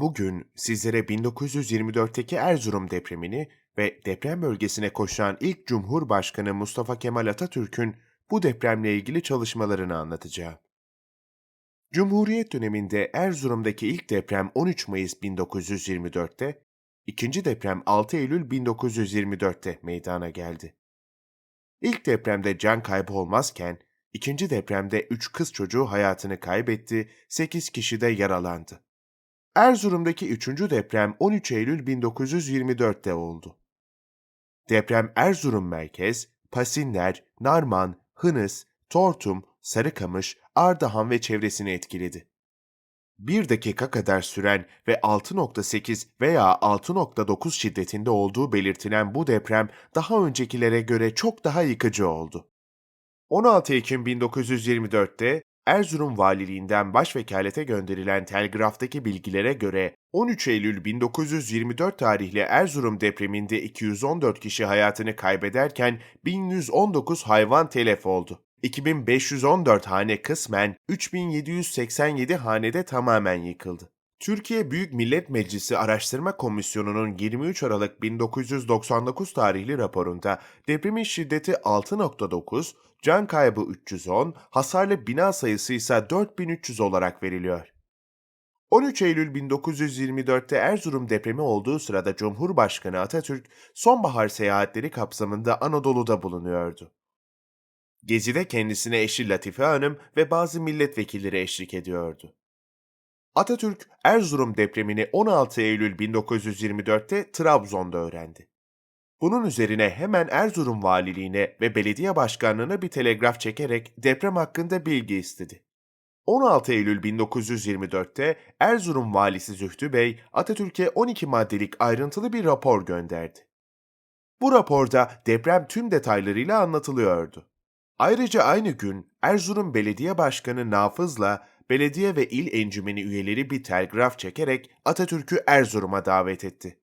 Bugün sizlere 1924'teki Erzurum depremini ve deprem bölgesine koşan ilk Cumhurbaşkanı Mustafa Kemal Atatürk'ün bu depremle ilgili çalışmalarını anlatacağım. Cumhuriyet döneminde Erzurum'daki ilk deprem 13 Mayıs 1924'te, ikinci deprem 6 Eylül 1924'te meydana geldi. İlk depremde can kaybı olmazken, ikinci depremde 3 kız çocuğu hayatını kaybetti, 8 kişi de yaralandı. Erzurum'daki üçüncü deprem 13 Eylül 1924'te oldu. Deprem Erzurum merkez, Pasinler, Narman, Hınıs, Tortum, Sarıkamış, Ardahan ve çevresini etkiledi. Bir dakika kadar süren ve 6.8 veya 6.9 şiddetinde olduğu belirtilen bu deprem daha öncekilere göre çok daha yıkıcı oldu. 16 Ekim 1924'te Erzurum Valiliğinden başvekalete gönderilen telgraftaki bilgilere göre 13 Eylül 1924 tarihli Erzurum depreminde 214 kişi hayatını kaybederken 1119 hayvan telef oldu. 2514 hane kısmen, 3787 hanede tamamen yıkıldı. Türkiye Büyük Millet Meclisi Araştırma Komisyonu'nun 23 Aralık 1999 tarihli raporunda depremin şiddeti 6.9, can kaybı 310, hasarlı bina sayısı ise 4300 olarak veriliyor. 13 Eylül 1924'te Erzurum depremi olduğu sırada Cumhurbaşkanı Atatürk sonbahar seyahatleri kapsamında Anadolu'da bulunuyordu. Gezide kendisine eşi Latife Hanım ve bazı milletvekilleri eşlik ediyordu. Atatürk Erzurum depremini 16 Eylül 1924'te Trabzon'da öğrendi. Bunun üzerine hemen Erzurum valiliğine ve belediye başkanlığına bir telegraf çekerek deprem hakkında bilgi istedi. 16 Eylül 1924'te Erzurum valisi Zühtü Bey Atatürk'e 12 maddelik ayrıntılı bir rapor gönderdi. Bu raporda deprem tüm detaylarıyla anlatılıyordu. Ayrıca aynı gün Erzurum Belediye Başkanı Nafız'la belediye ve il encümeni üyeleri bir telgraf çekerek Atatürk'ü Erzurum'a davet etti.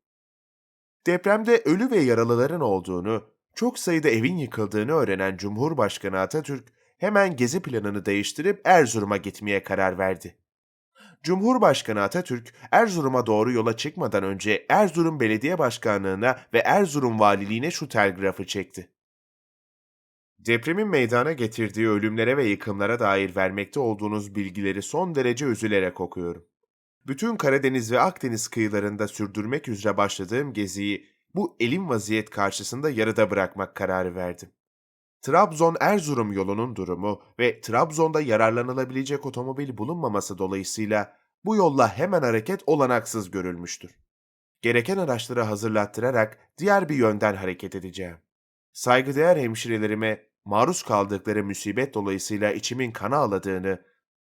Depremde ölü ve yaralıların olduğunu, çok sayıda evin yıkıldığını öğrenen Cumhurbaşkanı Atatürk hemen gezi planını değiştirip Erzurum'a gitmeye karar verdi. Cumhurbaşkanı Atatürk Erzurum'a doğru yola çıkmadan önce Erzurum Belediye Başkanlığına ve Erzurum Valiliğine şu telgrafı çekti. Depremin meydana getirdiği ölümlere ve yıkımlara dair vermekte olduğunuz bilgileri son derece üzülerek okuyorum. Bütün Karadeniz ve Akdeniz kıyılarında sürdürmek üzere başladığım geziyi bu elim vaziyet karşısında yarıda bırakmak kararı verdim. Trabzon-Erzurum yolunun durumu ve Trabzon'da yararlanılabilecek otomobil bulunmaması dolayısıyla bu yolla hemen hareket olanaksız görülmüştür. Gereken araçları hazırlattırarak diğer bir yönden hareket edeceğim. Saygıdeğer hemşirelerime maruz kaldıkları musibet dolayısıyla içimin kana ağladığını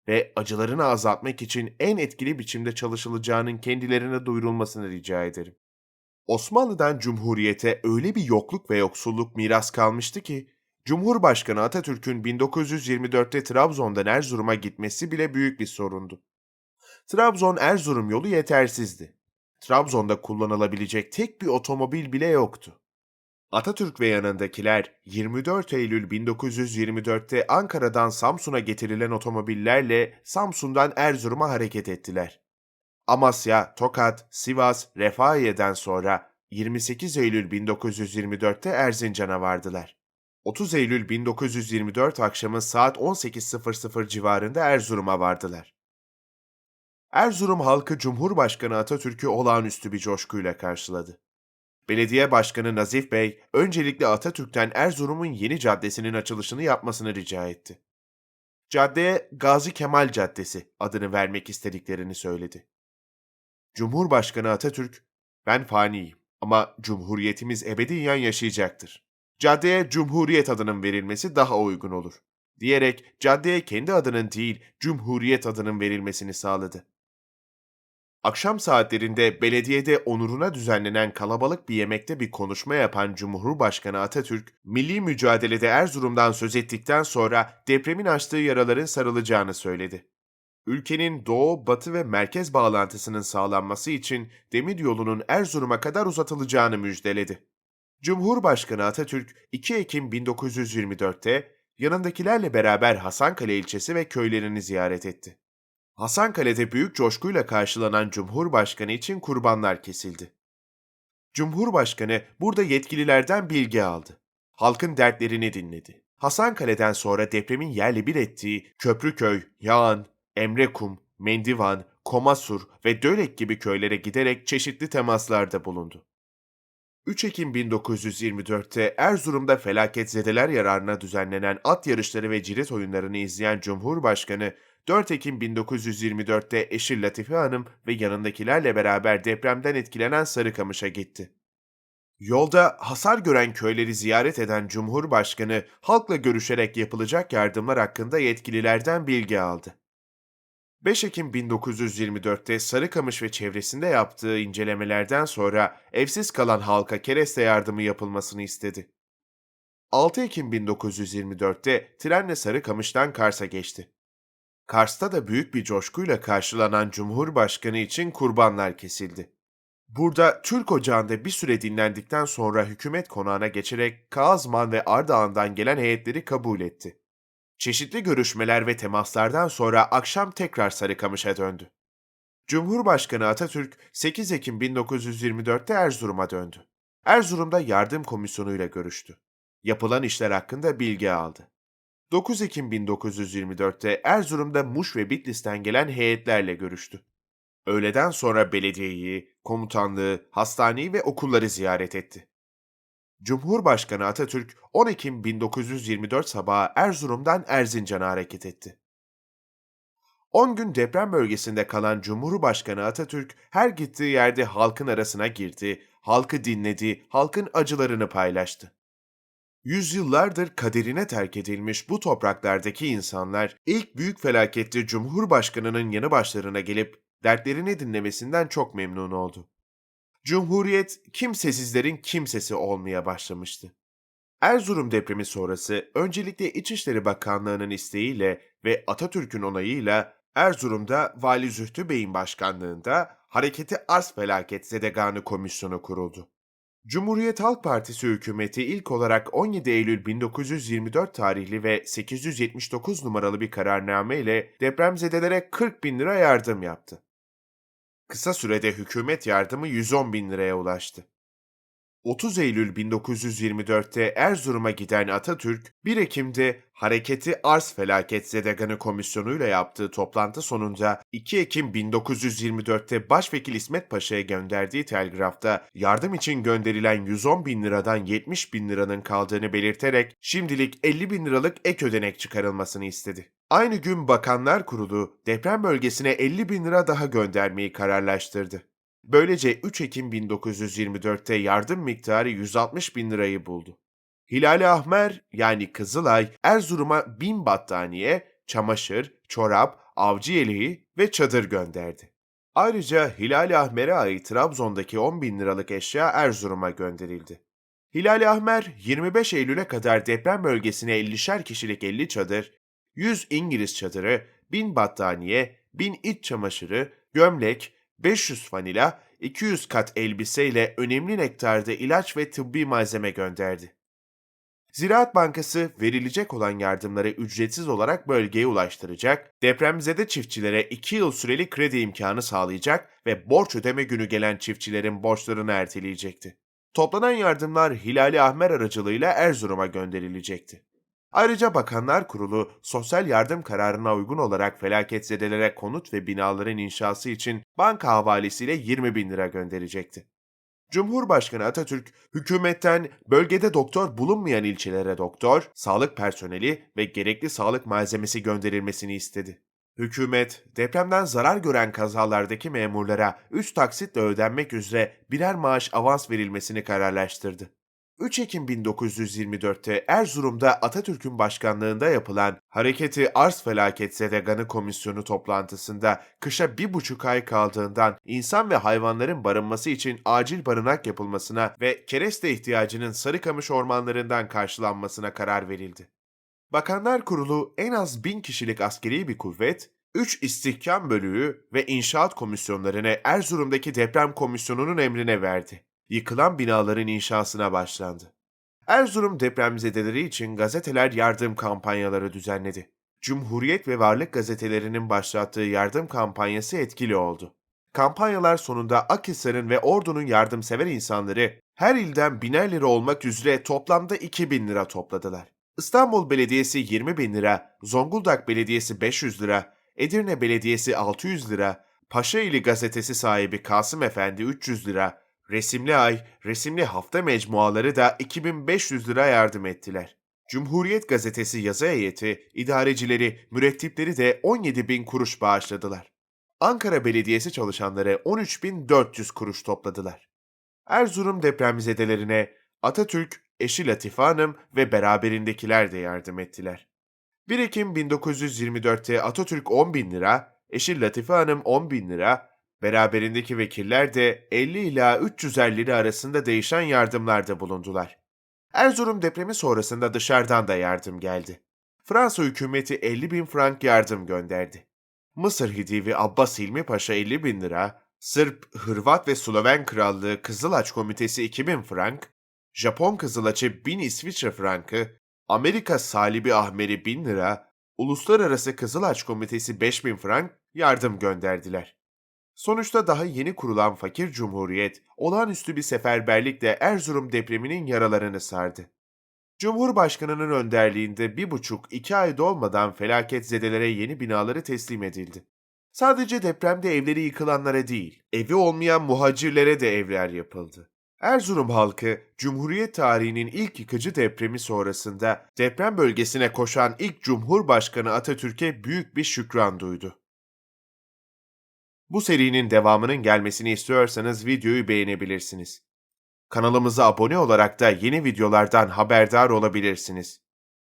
ve acılarını azaltmak için en etkili biçimde çalışılacağının kendilerine duyurulmasını rica ederim. Osmanlı'dan Cumhuriyete öyle bir yokluk ve yoksulluk miras kalmıştı ki, Cumhurbaşkanı Atatürk'ün 1924'te Trabzon'dan Erzurum'a gitmesi bile büyük bir sorundu. Trabzon-Erzurum yolu yetersizdi. Trabzon'da kullanılabilecek tek bir otomobil bile yoktu. Atatürk ve yanındakiler 24 Eylül 1924'te Ankara'dan Samsun'a getirilen otomobillerle Samsun'dan Erzurum'a hareket ettiler. Amasya, Tokat, Sivas, Refahiye'den sonra 28 Eylül 1924'te Erzincan'a vardılar. 30 Eylül 1924 akşamı saat 18.00 civarında Erzurum'a vardılar. Erzurum halkı Cumhurbaşkanı Atatürk'ü olağanüstü bir coşkuyla karşıladı. Belediye Başkanı Nazif Bey, öncelikle Atatürk'ten Erzurum'un yeni caddesinin açılışını yapmasını rica etti. Caddeye Gazi Kemal Caddesi adını vermek istediklerini söyledi. Cumhurbaşkanı Atatürk, ben faniyim ama Cumhuriyetimiz ebediyen yaşayacaktır. Caddeye Cumhuriyet adının verilmesi daha uygun olur, diyerek caddeye kendi adının değil Cumhuriyet adının verilmesini sağladı. Akşam saatlerinde belediyede onuruna düzenlenen kalabalık bir yemekte bir konuşma yapan Cumhurbaşkanı Atatürk, milli mücadelede Erzurum'dan söz ettikten sonra depremin açtığı yaraların sarılacağını söyledi. Ülkenin doğu, batı ve merkez bağlantısının sağlanması için demiryolunun Erzurum'a kadar uzatılacağını müjdeledi. Cumhurbaşkanı Atatürk 2 Ekim 1924'te yanındakilerle beraber Hasankale ilçesi ve köylerini ziyaret etti. Hasankale'de büyük coşkuyla karşılanan Cumhurbaşkanı için kurbanlar kesildi. Cumhurbaşkanı burada yetkililerden bilgi aldı. Halkın dertlerini dinledi. Hasankale'den sonra depremin yerle bir ettiği Köprüköy, Yağan, Emrekum, Mendivan, Komasur ve Dölek gibi köylere giderek çeşitli temaslarda bulundu. 3 Ekim 1924'te Erzurum'da felaketzedeler yararına düzenlenen at yarışları ve cirit oyunlarını izleyen Cumhurbaşkanı 4 Ekim 1924'te eşi Latife Hanım ve yanındakilerle beraber depremden etkilenen Sarıkamış'a gitti. Yolda hasar gören köyleri ziyaret eden Cumhurbaşkanı halkla görüşerek yapılacak yardımlar hakkında yetkililerden bilgi aldı. 5 Ekim 1924'te Sarıkamış ve çevresinde yaptığı incelemelerden sonra evsiz kalan halka kereste yardımı yapılmasını istedi. 6 Ekim 1924'te trenle Sarıkamış'tan Kars'a geçti. Kars'ta da büyük bir coşkuyla karşılanan Cumhurbaşkanı için kurbanlar kesildi. Burada Türk Ocağı'nda bir süre dinlendikten sonra hükümet konağına geçerek Kağızman ve Ardahan'dan gelen heyetleri kabul etti. Çeşitli görüşmeler ve temaslardan sonra akşam tekrar Sarıkamış'a döndü. Cumhurbaşkanı Atatürk 8 Ekim 1924'te Erzurum'a döndü. Erzurum'da yardım komisyonuyla görüştü. Yapılan işler hakkında bilgi aldı. 9 Ekim 1924'te Erzurum'da Muş ve Bitlis'ten gelen heyetlerle görüştü. Öğleden sonra belediyeyi, komutanlığı, hastaneyi ve okulları ziyaret etti. Cumhurbaşkanı Atatürk 10 Ekim 1924 sabahı Erzurum'dan Erzincan'a hareket etti. 10 gün deprem bölgesinde kalan Cumhurbaşkanı Atatürk her gittiği yerde halkın arasına girdi, halkı dinledi, halkın acılarını paylaştı. Yüzyıllardır kaderine terk edilmiş bu topraklardaki insanlar ilk büyük felakette Cumhurbaşkanı'nın yanı başlarına gelip dertlerini dinlemesinden çok memnun oldu. Cumhuriyet kimsesizlerin kimsesi olmaya başlamıştı. Erzurum depremi sonrası öncelikle İçişleri Bakanlığı'nın isteğiyle ve Atatürk'ün onayıyla Erzurum'da Vali Zühtü Bey'in başkanlığında Hareketi Arz Felaket Zedeganı Komisyonu kuruldu. Cumhuriyet Halk Partisi hükümeti ilk olarak 17 Eylül 1924 tarihli ve 879 numaralı bir kararname ile depremzedelere 40 bin lira yardım yaptı. Kısa sürede hükümet yardımı 110 bin liraya ulaştı. 30 Eylül 1924'te Erzurum'a giden Atatürk, 1 Ekim'de Hareketi Arz Felaket Zedeganı Komisyonu ile yaptığı toplantı sonunda 2 Ekim 1924'te Başvekil İsmet Paşa'ya gönderdiği telgrafta yardım için gönderilen 110 bin liradan 70 bin liranın kaldığını belirterek şimdilik 50 bin liralık ek ödenek çıkarılmasını istedi. Aynı gün Bakanlar Kurulu deprem bölgesine 50 bin lira daha göndermeyi kararlaştırdı. Böylece 3 Ekim 1924'te yardım miktarı 160 bin lirayı buldu. Hilal-i Ahmer yani Kızılay Erzurum'a bin battaniye, çamaşır, çorap, avcı yeleği ve çadır gönderdi. Ayrıca Hilal-i Ahmer'e ait Trabzon'daki 10 bin liralık eşya Erzurum'a gönderildi. Hilal-i Ahmer 25 Eylül'e kadar deprem bölgesine 50'şer kişilik 50 çadır, 100 İngiliz çadırı, 1000 battaniye, 1000 iç çamaşırı, gömlek, 500 fanila, 200 kat elbiseyle önemli nektarda ilaç ve tıbbi malzeme gönderdi. Ziraat Bankası verilecek olan yardımları ücretsiz olarak bölgeye ulaştıracak, depremzede çiftçilere 2 yıl süreli kredi imkanı sağlayacak ve borç ödeme günü gelen çiftçilerin borçlarını erteleyecekti. Toplanan yardımlar Hilali Ahmer aracılığıyla Erzurum'a gönderilecekti. Ayrıca Bakanlar Kurulu sosyal yardım kararına uygun olarak felaketzedelere konut ve binaların inşası için banka havalesiyle 20 bin lira gönderecekti. Cumhurbaşkanı Atatürk, hükümetten bölgede doktor bulunmayan ilçelere doktor, sağlık personeli ve gerekli sağlık malzemesi gönderilmesini istedi. Hükümet, depremden zarar gören kazalardaki memurlara 3 taksitle ödenmek üzere birer maaş avans verilmesini kararlaştırdı. 3 Ekim 1924'te Erzurum'da Atatürk'ün başkanlığında yapılan Hareketi Arz Felaket Zedeganı Komisyonu toplantısında kışa bir buçuk ay kaldığından insan ve hayvanların barınması için acil barınak yapılmasına ve kereste ihtiyacının Sarıkamış ormanlarından karşılanmasına karar verildi. Bakanlar Kurulu en az bin kişilik askeri bir kuvvet, 3 istihkam bölüğü ve inşaat komisyonlarını Erzurum'daki deprem komisyonunun emrine verdi yıkılan binaların inşasına başlandı. Erzurum depremzedeleri için gazeteler yardım kampanyaları düzenledi. Cumhuriyet ve Varlık gazetelerinin başlattığı yardım kampanyası etkili oldu. Kampanyalar sonunda Akhisar'ın ve Ordu'nun yardımsever insanları her ilden biner lira olmak üzere toplamda 2000 lira topladılar. İstanbul Belediyesi 20 bin lira, Zonguldak Belediyesi 500 lira, Edirne Belediyesi 600 lira, Paşaili gazetesi sahibi Kasım Efendi 300 lira, Resimli Ay, Resimli Hafta mecmuaları da 2500 lira yardım ettiler. Cumhuriyet gazetesi yazı heyeti, idarecileri, mürettipleri de 17 bin kuruş bağışladılar. Ankara Belediyesi çalışanları 13.400 kuruş topladılar. Erzurum depremzedelerine Atatürk, eşi Latife Hanım ve beraberindekiler de yardım ettiler. 1 Ekim 1924'te Atatürk 10 bin lira, eşi Latife Hanım 10 bin lira, beraberindeki vekiller de 50 ila 350 lira arasında değişen yardımlarda bulundular. Erzurum depremi sonrasında dışarıdan da yardım geldi. Fransa hükümeti 50 bin frank yardım gönderdi. Mısır Hidivi Abbas Hilmi Paşa 50 bin lira, Sırp, Hırvat ve Sloven Krallığı Kızılaç Komitesi 2000 frank, Japon Kızılaç'ı 1000 İsviçre frankı, Amerika Salibi Ahmeri 1000 lira, Uluslararası Kızılaç Komitesi 5000 frank yardım gönderdiler. Sonuçta daha yeni kurulan fakir cumhuriyet, olağanüstü bir seferberlikle Erzurum depreminin yaralarını sardı. Cumhurbaşkanının önderliğinde bir buçuk iki ay dolmadan felaket zedelere yeni binaları teslim edildi. Sadece depremde evleri yıkılanlara değil, evi olmayan muhacirlere de evler yapıldı. Erzurum halkı, Cumhuriyet tarihinin ilk yıkıcı depremi sonrasında deprem bölgesine koşan ilk Cumhurbaşkanı Atatürk'e büyük bir şükran duydu. Bu serinin devamının gelmesini istiyorsanız videoyu beğenebilirsiniz. Kanalımıza abone olarak da yeni videolardan haberdar olabilirsiniz.